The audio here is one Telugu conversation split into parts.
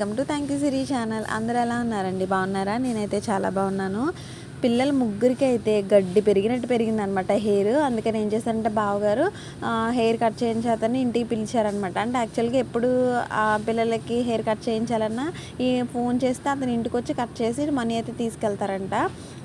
Welcome to thank you Siri channel. అందరూ ఎలా ఉన్నారండి? బాగున్నారా? నేనైతే చాలా బాగున్నాను. పిల్లల ముగ్గురికి అయితే గడ్డి పెరిగినట్టు పెరిగింది అనమాట హెయిర్. అందుకని ఏం చేశారంటే బావగారు హెయిర్ కట్ చేయించేతని ఇంటికి పిలిచారనమాట. అంటే యాక్చువల్గా ఎప్పుడు ఆ పిల్లలకి హెయిర్ కట్ చేయించాలన్నా ఈ ఫోన్ చేస్తే అతను ఇంటికి వచ్చి కట్ చేసి మనీ అయితే తీసుకెళ్తారంట.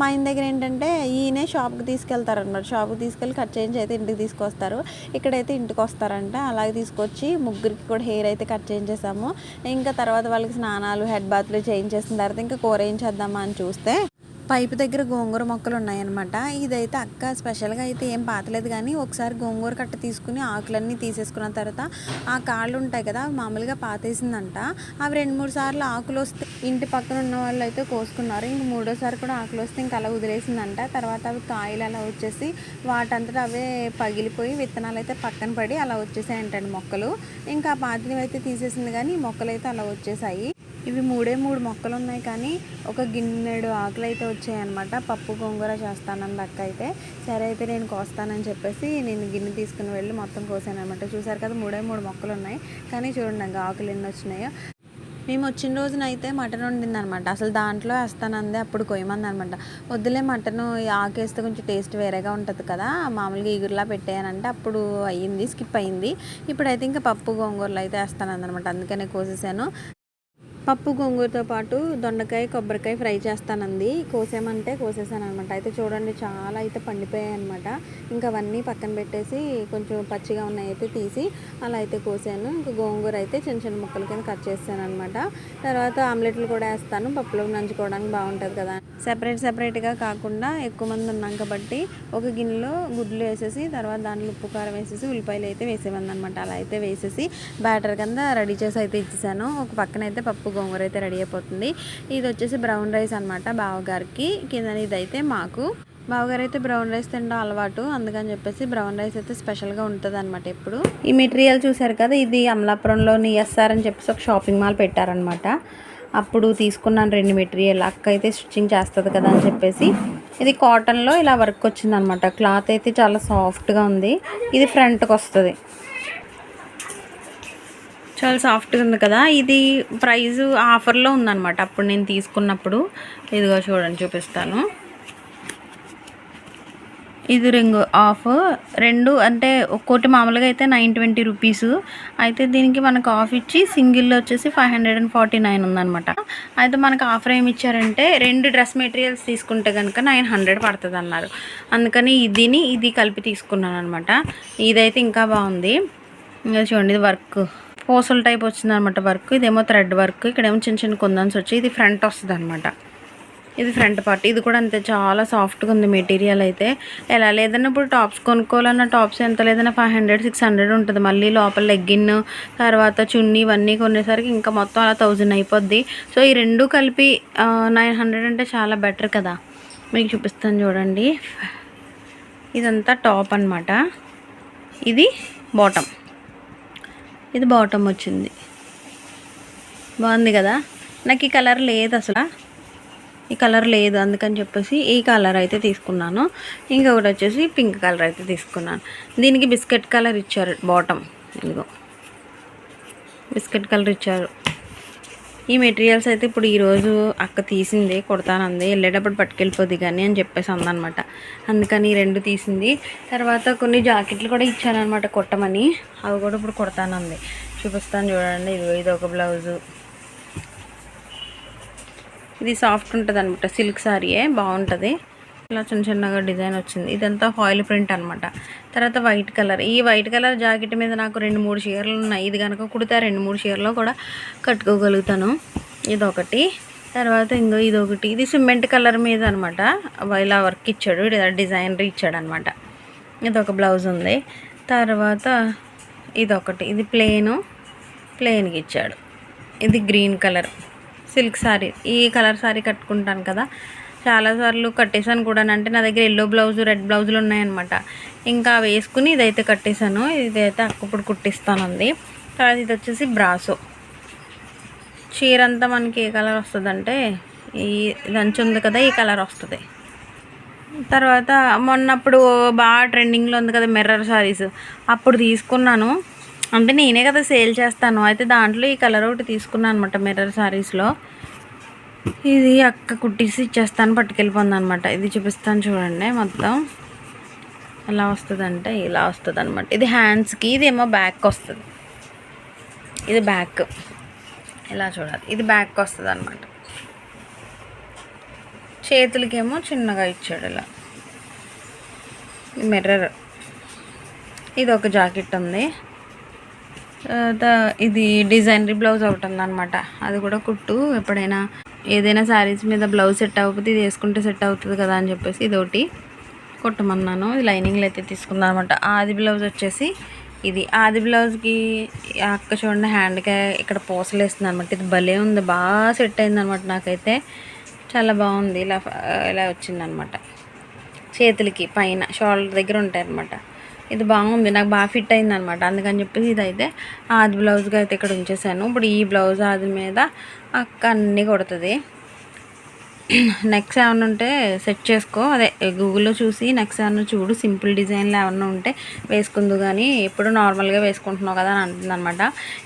మా ఆయన దగ్గర ఏంటంటే ఈయనే షాప్కి తీసుకెళ్తారనమాట. షాప్కి తీసుకెళ్ళి కట్ చేయించి అయితే ఇంటికి తీసుకొస్తారు. ఇక్కడైతే ఇంటికి వస్తారంట అలాగే తీసుకొచ్చి ముగ్గురికి కూడా హెయిర్ అయితే కట్ చేయించేసాము. ఇంకా తర్వాత వాళ్ళకి స్నానాలు హెడ్ బాత్లు చేయించేసిన తర్వాత ఇంకా కూర ఏం చేద్దామా అని చూస్తే పైపు దగ్గర గోంగూర మొక్కలు ఉన్నాయన్నమాట. ఇదైతే అక్క స్పెషల్గా అయితే ఏం పాతలేదు కానీ ఒకసారి గోంగూర కట్ట తీసుకుని ఆకులన్నీ తీసేసుకున్న తర్వాత ఆ కాళ్ళు ఉంటాయి కదా మామూలుగా పాతేసిందంట. అవి రెండు మూడు సార్లు ఆకులు వస్తే ఇంటి పక్కన ఉన్న వాళ్ళు అయితే కోసుకున్నారు. ఇంక మూడోసారి కూడా ఆకులు వస్తే ఇంక అలా వదిలేసిందంట. తర్వాత అవి కాయలు అలా వచ్చేసి వాటంతటా అవే పగిలిపోయి విత్తనాలు అయితే పక్కన పడి అలా వచ్చేసాయంటండి మొక్కలు. ఇంకా ఆ పాతినవి అయితే తీసేసింది కానీ మొక్కలు అయితే అలా వచ్చేసాయి. ఇవి మూడే మూడు మొక్కలు ఉన్నాయి కానీ ఒక గిన్నెడు ఆకులు అయితే వచ్చాయన్నమాట. పప్పు గోంగూర చేస్తానంది అక్క అయితే సరే అయితే నేను కోస్తానని చెప్పేసి నేను గిన్నె తీసుకుని వెళ్ళి మొత్తం కోసాను అనమాట చూసారు కదా మూడే మూడు మొక్కలు ఉన్నాయి కానీ చూడండి ఇంకా ఆకులు ఎన్ని వచ్చినాయో. మేము వచ్చిన రోజున అయితే మటన్ వండింది అనమాట అసలు దాంట్లో వేస్తానంది అప్పుడు కొయ్యమంది అనమాట వద్దులే మటన్ ఆకేస్తే కొంచెం టేస్ట్ వేరేగా ఉంటుంది కదా. మామూలుగా ఈగురులా పెట్టేయనంటే అప్పుడు అయ్యింది స్కిప్ అయింది ఇప్పుడైతే ఇంకా పప్పు గోంగూరలు అయితే వేస్తానంది అనమాట అందుకనే కోసేసాను. పప్పు గోంగూరతో పాటు దొండకాయ కొబ్బరికాయ ఫ్రై చేస్తానంది. కోసేమంటే కోసేసాను అనమాట అయితే చూడండి చాలా అయితే పండిపోయాయి అనమాట ఇంకా అవన్నీ పక్కన పెట్టేసి కొంచెం పచ్చిగా ఉన్నాయి అయితే తీసి అలా అయితే కోసాను. ఇంకా గోంగూర అయితే చిన్న చిన్న ముక్కల కింద కట్ చేస్తాను అనమాట తర్వాత ఆమ్లెట్లు కూడా వేస్తాను. పప్పులో నంచుకోవడానికి బాగుంటుంది కదా. సెపరేట్ సెపరేట్గా కాకుండా ఎక్కువ మంది ఉన్నాం కాబట్టి ఒక గిన్నెలో గుడ్లు వేసేసి తర్వాత దాంట్లో ఉప్పు కారం వేసేసి ఉల్లిపాయలు అయితే వేసేవాడిని అనమాట అలా అయితే వేసేసి బ్యాటర్ కింద రెడీ చేసి అయితే ఇచ్చేసాను. ఒక పక్కన అయితే పప్పు గోంగూర అయితే రెడీ అయిపోతుంది. ఇది వచ్చేసి బ్రౌన్ రైస్ అనమాట బావగారికి. కింద ఇదైతే మాకు. బావగారు అయితే బ్రౌన్ రైస్ తినడం అలవాటు. అందుకని చెప్పేసి బ్రౌన్ రైస్ అయితే స్పెషల్గా ఉంటుంది అనమాట ఇప్పుడు ఈ మెటీరియల్ చూసారు కదా ఇది అమలాపురంలోని ఎస్ఆర్ అని చెప్పేసి ఒక షాపింగ్ మాల్ పెట్టారనమాట అప్పుడు తీసుకున్నాను రెండు మెటీరియల్. అక్క అయితే స్టిచ్చింగ్ చేస్తుంది కదా అని చెప్పేసి. ఇది కాటన్లో ఇలా వర్క్ వచ్చిందనమాట క్లాత్ అయితే చాలా సాఫ్ట్గా ఉంది. ఇది ఫ్రంట్కి వస్తుంది. చాలా సాఫ్ట్గా ఉంది కదా. ఇది ప్రైస్ ఆఫర్లో ఉందనమాట అప్పుడు నేను తీసుకున్నప్పుడు. ఇదిగో చూడండి చూపిస్తాను. ఇది రింగ్ ఆఫ్ రెండు అంటే ఒక్కోటి మామూలుగా అయితే నైన్ ట్వంటీ రూపీస్. అయితే దీనికి మనకు ఆఫ్ ఇచ్చి సింగిల్లో వచ్చేసి five hundred and forty nine ఉందనమాట అయితే మనకు ఆఫర్ ఏమి ఇచ్చారంటే రెండు డ్రెస్ మెటీరియల్స్ తీసుకుంటే కనుక నైన్ హండ్రెడ్ పడుతుంది అన్నారు అందుకని ఇదిని ఇది కలిపి తీసుకున్నాను అనమాట ఇదైతే ఇంకా బాగుంది. ఇంకా చూడండి ఇది వర్క్. పూసల టైప్ వచ్చింది అనమాట వర్క్. ఇదేమో థ్రెడ్ వర్క్. ఇక్కడేమో చిన్న చిన్న కుందన్స్ వచ్చి ఇది ఫ్రంట్ వస్తుంది అనమాట ఇది ఫ్రంట్ పార్ట్. ఇది కూడా అంతే చాలా సాఫ్ట్గా ఉంది మెటీరియల్ అయితే. ఎలా లేదన్నా ఇప్పుడు టాప్స్ కొనుక్కోవాలన్న టాప్స్ ఎంత లేదన్నా ఫైవ్ హండ్రెడ్ సిక్స్ హండ్రెడ్ ఉంటుంది. మళ్ళీ లోపల లెగ్గిన్ తర్వాత చున్నీ ఇవన్నీ కొనేసరికి ఇంకా మొత్తం అలా థౌజండ్ అయిపోద్ది. సో ఈ రెండు కలిపి నైన్ హండ్రెడ్ అంటే చాలా బెటర్ కదా. మీకు చూపిస్తాను చూడండి. ఇదంతా టాప్ అనమాట ఇది బాటమ్. ఇది బాటమ్ వచ్చింది. బాగుంది కదా? నాకు ఈ కలర్ లేదు అసలు. ఈ కలర్ లేదు అందుకని చెప్పేసి ఈ కలర్ అయితే తీసుకున్నాను. ఇంకొకటి వచ్చేసి పింక్ కలర్ అయితే తీసుకున్నాను. దీనికి బిస్కెట్ కలర్ ఇచ్చారు బాటమ్ ఇదిగో. బిస్కెట్ కలర్ ఇచ్చారు. ఈ మెటీరియల్స్ అయితే ఇప్పుడు ఈరోజు అక్క తీసింది కుడతానంది. వెళ్ళేటప్పుడు పట్టుకెళ్ళిపోద్ది కానీ అని చెప్పేసి అందనమాట అందుకని ఈ రెండు తీసింది. తర్వాత కొన్ని జాకెట్లు కూడా ఇచ్చానమాట కుట్టమని. అవి కూడా ఇప్పుడు కుడతానంది. చూపిస్తాను చూడండి. ఇది ఇది ఒక బ్లౌజు. ఇది సాఫ్ట్ ఉంటుంది అనమాట సిల్క్ సారీయే బాగుంటుంది. ఇలా చిన్న చిన్నగా డిజైన్ వచ్చింది. ఇదంతా ఫాయిల్ ప్రింట్ అనమాట తర్వాత వైట్ కలర్ ఈ వైట్ కలర్ జాకెట్ మీద నాకు రెండు మూడు చీరలు ఉన్నాయి. ఇది కనుక కుడితే రెండు మూడు చీరలో కూడా కట్టుకోగలుగుతాను. ఇదొకటి. తర్వాత ఇంకో ఇదొకటి. ఇది సిమెంట్ కలర్ మీద అనమాట ఇలా వర్క్ ఇచ్చాడు. డిజైనర్ ఇచ్చాడు అనమాట ఇదొక బ్లౌజ్ ఉంది. తర్వాత ఇదొకటి. ఇది ప్లేను ప్లెయిన్కి ఇచ్చాడు. ఇది గ్రీన్ కలర్ సిల్క్ సారీ ఈ కలర్ సారీ కట్టుకుంటాను కదా చాలాసార్లు కట్టేశాను కూడా అంటే నా దగ్గర ఎల్లో బ్లౌజ్ రెడ్ బ్లౌజులు ఉన్నాయన్నమాట. ఇంకా వేసుకుని ఇదైతే కట్టేశాను. ఇదైతే అక్కప్పుడు కుట్టిస్తానుంది. తర్వాత ఇది వచ్చేసి బ్రాసో చీర అంతా మనకి ఏ కలర్ వస్తుందంటే ఈ దంచు ఉంది కదా ఈ కలర్ వస్తుంది. తర్వాత మొన్నప్పుడు బాగా ట్రెండింగ్లో ఉంది కదా మిర్రర్ సారీస్ అప్పుడు తీసుకున్నాను. అంటే నేనే కదా సేల్ చేస్తాను. అయితే దాంట్లో ఈ కలర్ ఒకటి తీసుకున్నాను అనమాట మిర్రర్ సారీస్లో ఇది అక్క కుట్టేసి ఇచ్చేస్తాను పట్టుకెళ్ళిపోంది అనమాట ఇది చూపిస్తాను చూడండి మొత్తం. ఎలా వస్తుందంటే ఇలా వస్తుంది అనమాట ఇది హ్యాండ్స్కి ఇది ఏమో బ్యాక్ వస్తుంది. ఇది బ్యాక్ ఇలా చూడాలి. ఇది బ్యాక్ వస్తుంది అనమాట చేతులకేమో చిన్నగా ఇచ్చాడు ఇలా. మిర్రర్ ఇది ఒక జాకెట్ ఉంది. తర్వాత ఇది డిజైనరీ బ్లౌజ్ ఒకటి ఉందన్నమాట అది కూడా కుట్టు. ఎప్పుడైనా ఏదైనా శారీస్ మీద బ్లౌజ్ సెట్ అవ్వకపోతే ఇది వేసుకుంటే సెట్ అవుతుంది కదా అని చెప్పేసి ఇది ఒకటి కుట్టమన్నాను. ఇది లైనింగ్లు అయితే తీసుకున్నాను అనమాట ఆది బ్లౌజ్ వచ్చేసి ఇది. ఆది బ్లౌజ్కి అక్క చూడండి హ్యాండ్కి ఇక్కడ పూసలు వేస్తుంది అనమాట ఇది భలే ఉంది. బాగా సెట్ అయింది అనమాట నాకైతే. చాలా బాగుంది. ఇలా ఇలా వచ్చిందనమాట చేతులకి పైన షోల్డర్ దగ్గర ఉంటాయి అనమాట ఇది బాగుంది నాకు బాగా ఫిట్ అయింది అనమాట అందుకని చెప్పేసి ఇదైతే ఆది బ్లౌజ్గా అయితే ఇక్కడ ఉంచేసాను. ఇప్పుడు ఈ బ్లౌజ్ ఆది మీద అక్క అన్నీ కొడుతుంది. నెక్స్ట్ ఏమైనా ఉంటే సెట్ చేసుకో. అదే గూగుల్లో చూసి నెక్స్ట్ ఏమైనా చూడు. సింపుల్ డిజైన్లు ఏమన్నా ఉంటే వేసుకుందు కానీ ఎప్పుడు నార్మల్గా వేసుకుంటున్నావు కదా అని అంటుంది అనమాట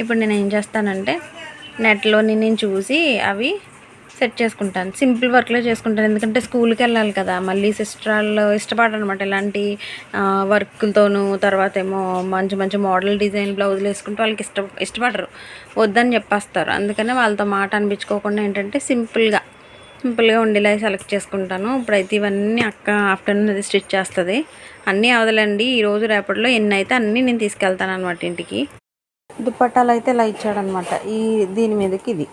ఇప్పుడు నేను ఏం చేస్తానంటే నెట్లోని నేను చూసి అవి సెట్ చేసుకుంటాను. సింపుల్ వర్క్లో చేసుకుంటాను. ఎందుకంటే స్కూల్కి వెళ్ళాలి కదా. మళ్ళీ సిస్టర్ వాళ్ళు ఇష్టపడరు అనమాట ఇలాంటి వర్క్లతోనూ తర్వాత ఏమో మంచి మంచి మోడల్ డిజైన్ బ్లౌజులు వేసుకుంటే వాళ్ళకి ఇష్ట ఇష్టపడరు. వద్దని చెప్పేస్తారు. అందుకనే వాళ్ళతో మాట అనిపించుకోకుండా ఏంటంటే సింపుల్గా సింపుల్గా ఉండేలా సెలెక్ట్ చేసుకుంటాను. ఇప్పుడైతే ఇవన్నీ అక్క ఆఫ్టర్నూన్ అది స్టిచ్ చేస్తుంది. అన్నీ అవదలండి. ఈరోజు రేపటిలో ఎన్ని అయితే అన్నీ నేను తీసుకెళ్తాను అనమాట ఇంటికి. దుప్పట్టాలు అయితే ఇలా ఇచ్చాడనమాట ఈ దీని మీదకి ఇది.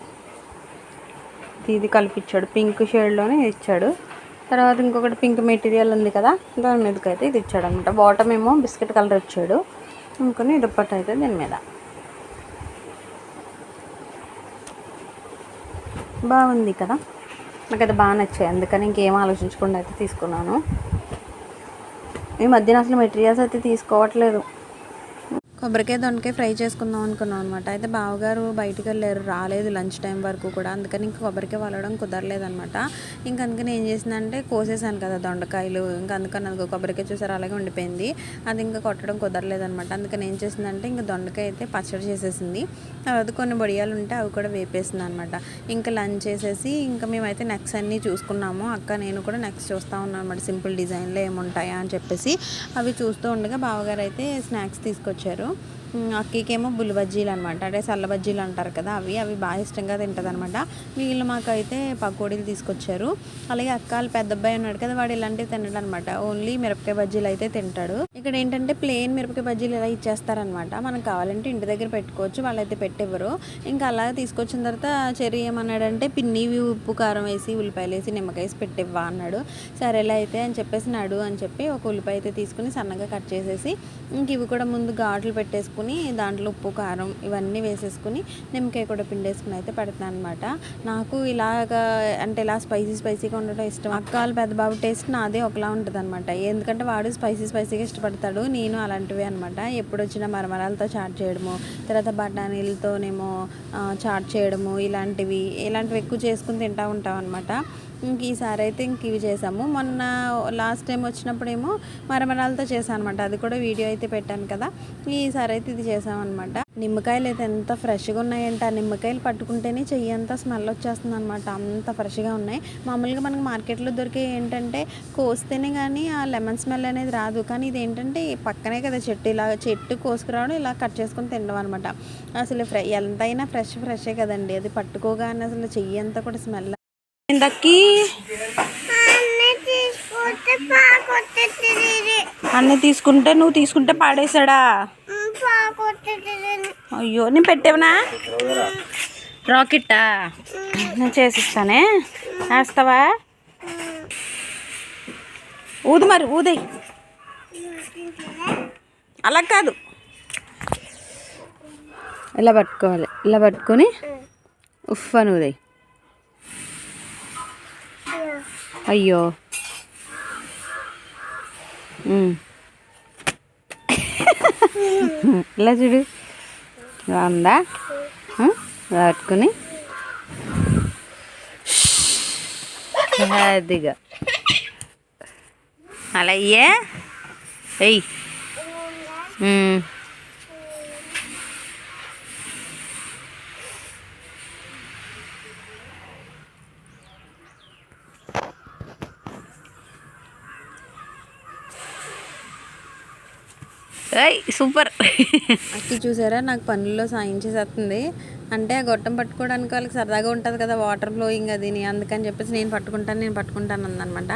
ఇది కలిపిచ్చాడు. పింక్ షేడ్లోనే ఇచ్చాడు. తర్వాత ఇంకొకటి పింక్ మెటీరియల్ ఉంది కదా దాని మీదకి అయితే ఇది ఇచ్చాడు అనమాట బాటమ్ ఏమో బిస్కెట్ కలర్ ఇచ్చాడు. ఇంకొని దుప్పట్టు అయితే దీని మీద. బాగుంది కదా? నాకు అది బాగా నచ్చాయి. అందుకని ఇంకేం ఆలోచించకుండా అయితే తీసుకున్నాను. ఈ మధ్యన అసలు మెటీరియల్స్ అయితే తీసుకోవట్లేదు. కొబ్బరికాయ దొండకాయ ఫ్రై చేసుకుందాం అనుకున్నాం అనమాట అయితే బావగారు బయటికి వెళ్ళారు రాలేదు లంచ్ టైం వరకు కూడా. అందుకని ఇంకా కొబ్బరికాయ వలడం కుదరలేదనమాట ఇంక అందుకని ఏం చేసిందంటే కోసేసాను కదా దొండకాయలు. ఇంకా అందుకని అది కొబ్బరికాయ చూసారు అలాగే ఉండిపోయింది. అది ఇంకా కొట్టడం కుదరలేదనమాట అందుకని ఏం చేసిందంటే ఇంకా దొండకాయ అయితే పచ్చడి చేసేసింది. తర్వాత కొన్ని బొడియాలు ఉంటే అవి కూడా వేపేసింది అనమాట ఇంకా లంచ్ చేసేసి ఇంకా మేమైతే నెక్స్ట్ అన్నీ చూసుకున్నాము. అక్క నేను కూడా నెక్స్ట్ చూస్తూ ఉన్నాను అనమాట సింపుల్ డిజైన్లో ఏముంటాయా అని చెప్పేసి అవి చూస్తూ ఉండగా బావగారు అయితే స్నాక్స్ తీసుకొచ్చారు. అక్కకేమో బుల్లి బజ్జీలు అనమాట అంటే సల్ల బజ్జీలు అంటారు కదా అవి అవి బాగా ఇష్టంగా తింటుంది అనమాట వీళ్ళు మాకైతే పకోడీలు తీసుకొచ్చారు. అలాగే అక్కలు పెద్ద అబ్బాయి ఉన్నాడు కదా వాడు ఇలాంటివి తినడం అనమాట ఓన్లీ మిరపకాయ బజ్జీలు అయితే తింటాడు. ఇక్కడ ఏంటంటే ప్లెయిన్ మిరపకాయ బజ్జీలు ఇలా ఇచ్చేస్తారనమాట మనకు కావాలంటే ఇంటి దగ్గర పెట్టుకోవచ్చు వాళ్ళైతే పెట్టివ్వరు. ఇంకా అలా తీసుకొచ్చిన తర్వాత చెర్రీ ఏమన్నాడంటే పిన్ని ఉప్పు కారం వేసి ఉల్లిపాయలు వేసి నిమ్మకాయ వేసి పెట్టివ్వా అన్నాడు. సరేలా అయితే అని చెప్పేసి నడు అని చెప్పి ఒక ఉల్లిపాయ అయితే తీసుకుని సన్నగా కట్ చేసేసి ఇంక ఇవి కూడా ముందు ఘాట్లు పెట్టేసుకుని దాంట్లో ఉప్పు కారం ఇవన్నీ వేసేసుకుని నిమ్మకాయ కూడా పిండేసుకుని అయితే పెడతాను అనమాట నాకు ఇలాగా అంటే ఇలా స్పైసీ స్పైసీగా ఉండడం ఇష్టం. అక్క వాళ్ళ పెద్ద బాబు టేస్ట్ నాదే ఒకలా ఉంటుంది అనమాట ఎందుకంటే వాడు స్పైసీ స్పైసీగా ఇష్టపడతాడు నేను అలాంటివి అనమాట ఎప్పుడు వచ్చినా మరమరాలతో చాట్ చేయడము తర్వాత బఠానీలతోనేమో చాట్ చేయడము ఇలాంటివి ఇలాంటివి ఎక్కువ చేసుకుని తింటూ ఉంటాం అనమాట ఇంక ఈసారి అయితే ఇంక ఇవి చేసాము మొన్న లాస్ట్ టైం వచ్చినప్పుడేమో మరమరాలతో చేశాను అనమాట అది కూడా వీడియో అయితే పెట్టాను కదా. ఈసారి అయితే ఇది చేసామన్నమాట నిమ్మకాయలు అయితే ఎంత ఫ్రెష్గా ఉన్నాయంటే. ఆ నిమ్మకాయలు పట్టుకుంటేనే చెయ్యి అంతా స్మెల్ వచ్చేస్తుంది అనమాట అంత ఫ్రెష్గా ఉన్నాయి. మామూలుగా మనకు మార్కెట్లో దొరికే ఏంటంటే కోస్తేనే కానీ ఆ లెమన్ స్మెల్ అనేది రాదు. కానీ ఇది ఏంటంటే పక్కనే కదా చెట్టు ఇలా చెట్టు కోసుకురావడం ఇలా కట్ చేసుకొని తినడం అనమాట అసలు ఫ్రె ఎంతైనా ఫ్రెష్ ఫ్రెషే కదండి. అది పట్టుకోగానే అసలు చెయ్యి అంతా కూడా స్మెల్ ఇందక్కి అన్నీ తీసుకుంటే నువ్వు తీసుకుంటే పాడేశాడా? అయ్యో నేను పెట్టావునా? రాకెట్టా? నేను చేసిస్తానే. వేస్తావా? ఊదు మరి ఊదై. అలా కాదు. ఇలా పట్టుకోవాలి ఇలా పట్టుకొని ఉఫ్ అని ఊదై. అయ్యో. ఇలా చూడు. బాగుందా? పట్టుకుని. అదిగా అలా అయ్యే. ఎయ్ సూపర్. అక్కి చూసారా? నాకు పనుల్లో సాయం చేసేస్తుంది. అంటే ఆ గొట్టం పట్టుకోవడానికి వాళ్ళకి సరదాగా ఉంటుంది కదా వాటర్ ఫ్లోయింగ్ అది అందుకని చెప్పేసి నేను పట్టుకుంటాను నేను పట్టుకుంటాను అందనమాట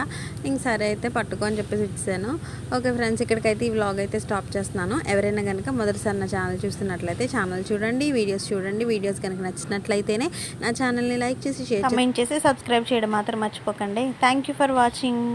ఇంక సరే అయితే పట్టుకో అని చెప్పేసి ఇచ్చాను ఓకే ఫ్రెండ్స్ ఇక్కడికైతే ఈ వ్లాగ్ అయితే స్టాప్ చేస్తున్నాను. ఎవరైనా కనుక మొదటిసారి నా ఛానల్ చూస్తున్నట్లయితే ఛానల్ చూడండి వీడియోస్ చూడండి. వీడియోస్ కనుక నచ్చినట్లయితేనే నా ఛానల్ని లైక్ చేసి షేర్ చేసి కమెంట్ చేసి సబ్స్క్రైబ్ చేయడం మాత్రం మర్చిపోకండి. Thank you for watching